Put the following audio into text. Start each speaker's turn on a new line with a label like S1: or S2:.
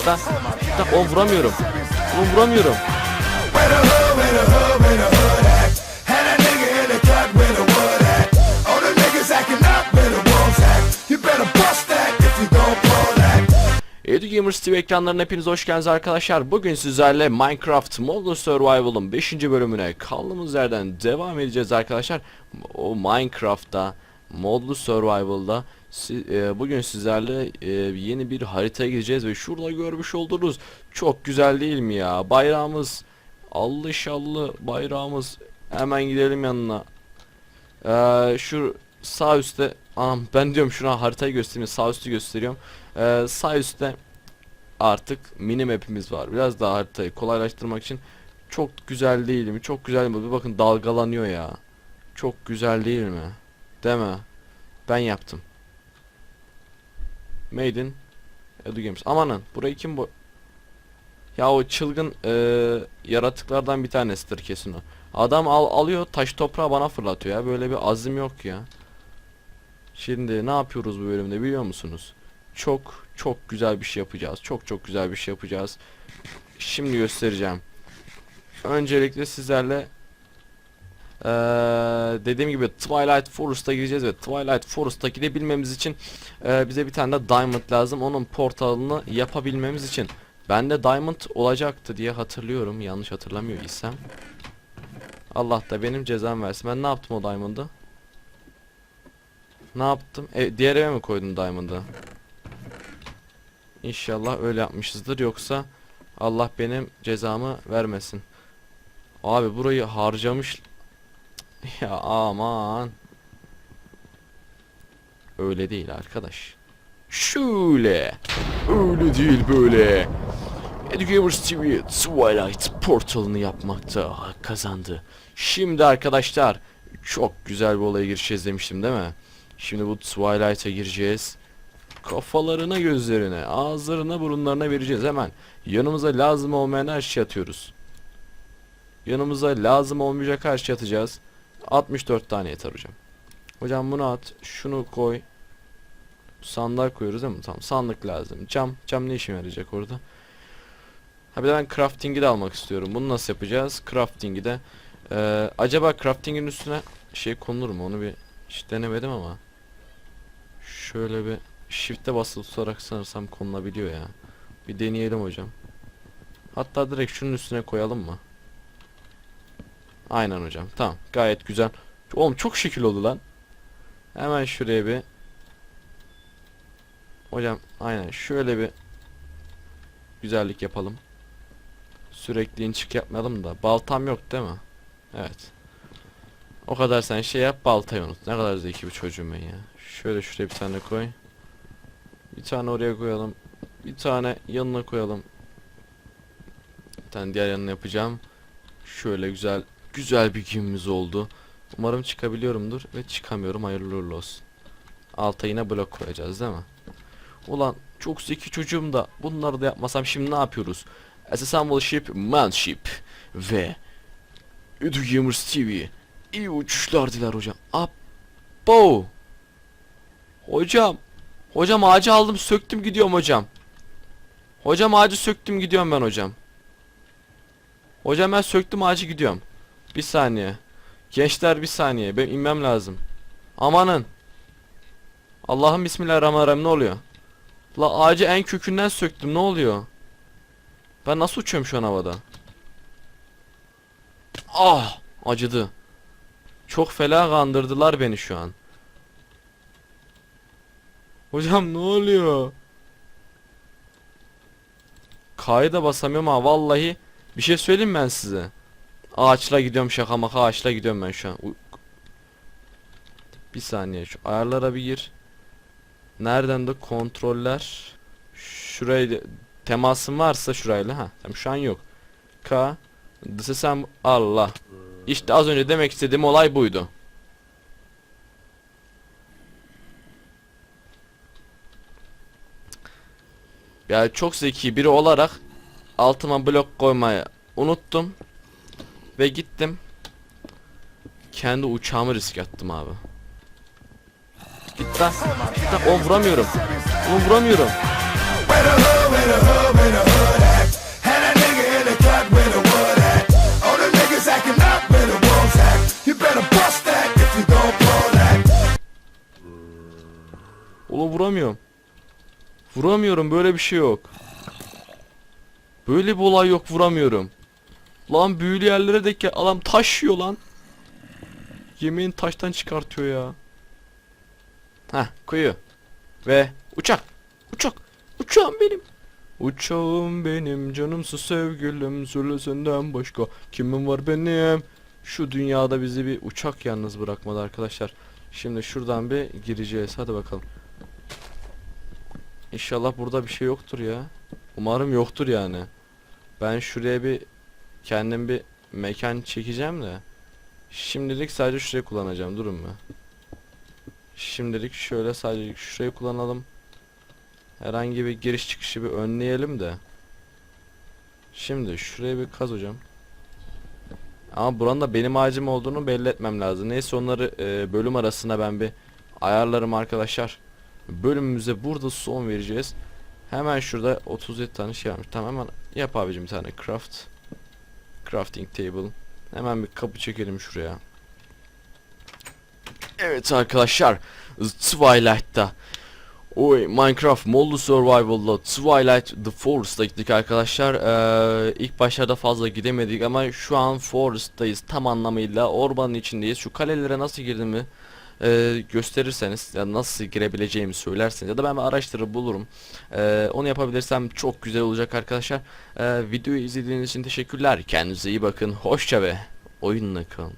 S1: Git lan. Oğlum vuramıyorum. Oğlum vuramıyorum. Edu Gamers TV ekranlarına hepiniz hoş geldiniz arkadaşlar. Bugün sizlerle Minecraft Modern Survival'ın 5. bölümüne kaldığımız yerden devam edeceğiz arkadaşlar. O Minecraft'ta Modlu Survival'da si- e, bugün sizlerle e, yeni bir haritaya gideceğiz ve şurada görmüş olduğunuz çok güzel değil mi ya? Bayrağımız allı şallı bayrağımız hemen gidelim yanına. Ee, şu sağ üstte anam ben diyorum şuna haritayı göstereyim sağ üstü gösteriyorum. Ee, sağ üstte artık mini map'imiz var. Biraz daha haritayı kolaylaştırmak için çok güzel değil mi? Çok güzel mi? Bakın dalgalanıyor ya. Çok güzel değil mi? Değil mi? Ben yaptım. Made in Edu Games. Amanın burayı kim bu? Ya o çılgın eee, yaratıklardan bir tanesidir kesin o. Adam al alıyor taş toprağı bana fırlatıyor ya. Böyle bir azim yok ya. Şimdi ne yapıyoruz bu bölümde biliyor musunuz? Çok çok güzel bir şey yapacağız. Çok çok güzel bir şey yapacağız. Şimdi göstereceğim. Öncelikle sizlerle eee, dediğim gibi Twilight Forest'a gireceğiz ve Twilight Forest'a gidebilmemiz için eee, bize bir tane de Diamond lazım. Onun portalını yapabilmemiz için. Bende Diamond olacaktı diye hatırlıyorum. Yanlış hatırlamıyor isem. Allah da benim cezam versin. Ben ne yaptım o Diamond'ı? Ne yaptım? E, diğer eve mi koydum Diamond'ı? İnşallah öyle yapmışızdır. Yoksa Allah benim cezamı vermesin. Abi burayı harcamış. Ya aman. Öyle değil arkadaş. Şöyle. Öyle değil böyle. Edugamers TV Twilight portalını yapmakta kazandı. Şimdi arkadaşlar çok güzel bir olaya gireceğiz demiştim değil mi? Şimdi bu Twilight'a gireceğiz. Kafalarına, gözlerine, ağızlarına, burunlarına vereceğiz hemen. Yanımıza lazım olmayan her şey atıyoruz. Yanımıza lazım olmayacak her şey atacağız. 64 tane yeter hocam. Hocam bunu at, şunu koy. Sandık koyuyoruz değil mi? Tamam sandık lazım. Cam, cam ne işime yarayacak orada? Ha bir de ben crafting'i de almak istiyorum. Bunu nasıl yapacağız? Crafting'i de. Ee, acaba crafting'in üstüne şey konulur mu? Onu bir hiç denemedim ama. Şöyle bir shift'e basılı tutarak sanırsam konulabiliyor ya. Bir deneyelim hocam. Hatta direkt şunun üstüne koyalım mı? Aynen hocam. Tamam. Gayet güzel. Oğlum çok şekil oldu lan. Hemen şuraya bir Hocam aynen şöyle bir güzellik yapalım. Sürekli inçik yapmayalım da. Baltam yok değil mi? Evet. O kadar sen şey yap baltayı unut. Ne kadar zeki bir çocuğum ben ya. Şöyle şuraya bir tane koy. Bir tane oraya koyalım. Bir tane yanına koyalım. Bir tane diğer yanına yapacağım. Şöyle güzel güzel bir günümüz oldu. Umarım çıkabiliyorumdur ve çıkamıyorum. Hayırlı uğurlu olsun. Alta yine blok koyacağız değil mi? Ulan çok zeki çocuğum da bunları da yapmasam şimdi ne yapıyoruz? Assemble Ship Manship ve Edu Gamers TV iyi uçuşlar diler hocam. Abo! Hocam Hocam ağacı aldım söktüm gidiyorum hocam. Hocam ağacı söktüm gidiyorum ben hocam. Hocam ben söktüm ağacı gidiyorum. Bir saniye. Gençler bir saniye. Ben inmem lazım. Amanın. Allah'ım bismillahirrahmanirrahim ne oluyor? La ağacı en kökünden söktüm ne oluyor? Ben nasıl uçuyorum şu an havada? Ah acıdı. Çok fela kandırdılar beni şu an. Hocam ne oluyor? K'yı da basamıyorum ha vallahi bir şey söyleyeyim ben size. Ağaçla gidiyorum şaka maka ağaçla gidiyorum ben şu an. Bir saniye şu ayarlara bir gir. Nereden de kontroller şurayı temasın varsa şurayla ha tamam şu an yok. K Dısesem Allah. İşte az önce demek istediğim olay buydu. Ya çok zeki biri olarak altıma blok koymayı unuttum ve gittim. Kendi uçağımı risk attım abi. Git lan. Git lan. Oğlum vuramıyorum. Oğlum vuramıyorum.
S2: Oğlum
S1: vuramıyorum. Vuramıyorum böyle bir şey yok. Böyle bir olay yok vuramıyorum. Lan büyülü yerlere de ki adam taş yiyor lan. Yemeğini taştan çıkartıyor ya. Heh kuyu. Ve uçak. Uçak. Uçağım benim. Uçağım benim canımsı sevgilim sürüsünden başka kimim var benim. Şu dünyada bizi bir uçak yalnız bırakmadı arkadaşlar. Şimdi şuradan bir gireceğiz. Hadi bakalım. İnşallah burada bir şey yoktur ya. Umarım yoktur yani. Ben şuraya bir kendim bir mekan çekeceğim de. Şimdilik sadece şurayı kullanacağım. Durun mu? Şimdilik şöyle sadece şurayı kullanalım. Herhangi bir giriş çıkışı bir önleyelim de. Şimdi şuraya bir kaz hocam. Ama buranın da benim ağacım olduğunu belli etmem lazım. Neyse onları e, bölüm arasında ben bir ayarlarım arkadaşlar. Bölümümüze burada son vereceğiz. Hemen şurada 37 tane şey varmış. Tamam hemen yap abicim bir tane craft. Crafting table. Hemen bir kapı çekelim şuraya. Evet arkadaşlar. Twilight'ta Oy Minecraft Modlu Survival'da Twilight The Forest'a gittik arkadaşlar. Ee, ilk başlarda fazla gidemedik ama şu an Forest'tayız tam anlamıyla ormanın içindeyiz. Şu kalelere nasıl girdiğimi e, gösterirseniz ya nasıl girebileceğimi söylerseniz ya da ben bir araştırır bulurum. Ee, onu yapabilirsem çok güzel olacak arkadaşlar. Ee, videoyu izlediğiniz için teşekkürler. Kendinize iyi bakın. Hoşça ve oyunla kalın.